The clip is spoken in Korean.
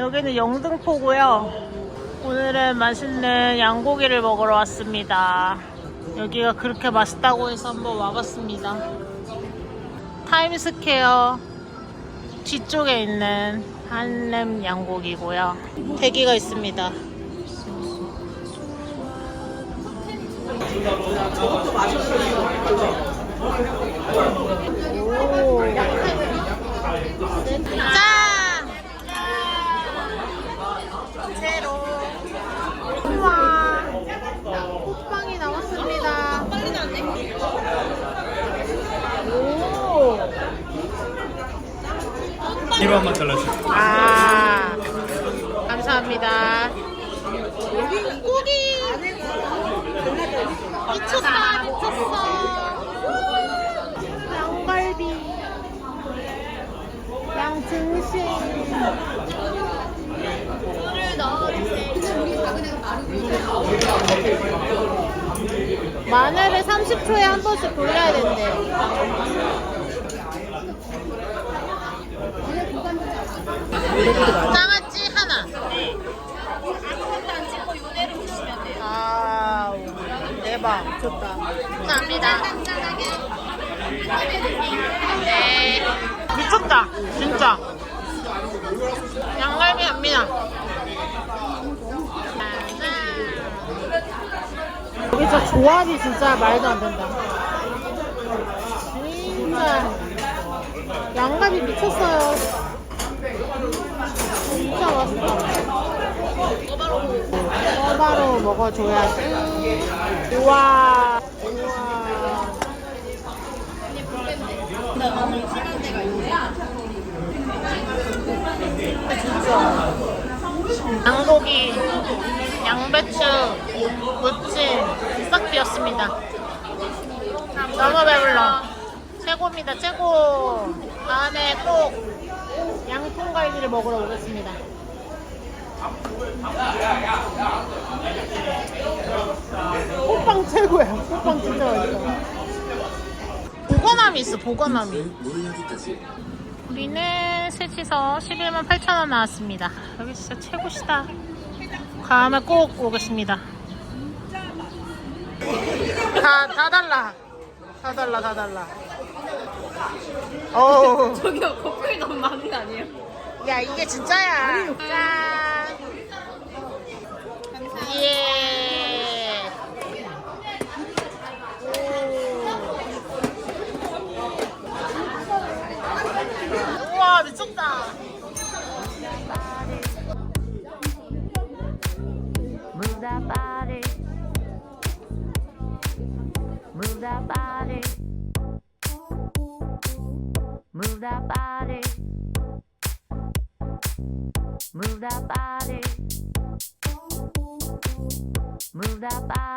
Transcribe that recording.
여기는 영등포고요. 오늘은 맛있는 양고기를 먹으러 왔습니다. 여기가 그렇게 맛있다고 해서 한번 와봤습니다. 타임스퀘어 뒤쪽에 있는 한렘 양고기고요. 대기가 있습니다. 오. 짠! 제로. 우와. 호빵이 나왔습니다. 빨리 나왔네. 오. 1번만 잘라주세요. 아. 감사합니다. 고기. 미쳤다, 미쳤어. 양갈비. 양등심. 물을 넣어주세요. 마늘을 30초에 한 번씩 돌려야 된대. 장아찌 하나. 네. 아무것도 안 찍고 요대로 드시면 돼요. 아, 대박. 좋다. 감사합니다. 네. 미쳤다. 진짜. 양갈비 합니다. 여기 진짜 조합이 진짜 말도 안 된다. 진짜. 양갈비 미쳤어요. 진짜 맛있다. 서바로 먹어줘야지. 우와. 진짜. 양고기, 양배추, 무침 싹 비었습니다. 너무 배불러. 최고입니다, 최고. 다음에 꼭 양통갈비를 먹으러 오겠습니다. 호빵 최고야. 호빵 진짜 맛있어. 보건함이 있어, 보건함이. 우리는 셋이서 11만 8천 원 나왔습니다. 여기 진짜 최고시다. 다음에 꼭 오겠습니다. 다, 다 달라. 다 달라, 다 달라. 어우. 저기요 커플 너무 많은 거 아니에요? 야 이게 진짜야. 짠. 예. 오. 우와 미쳤다. That Move that body. Move that body. Move that body. Move that body.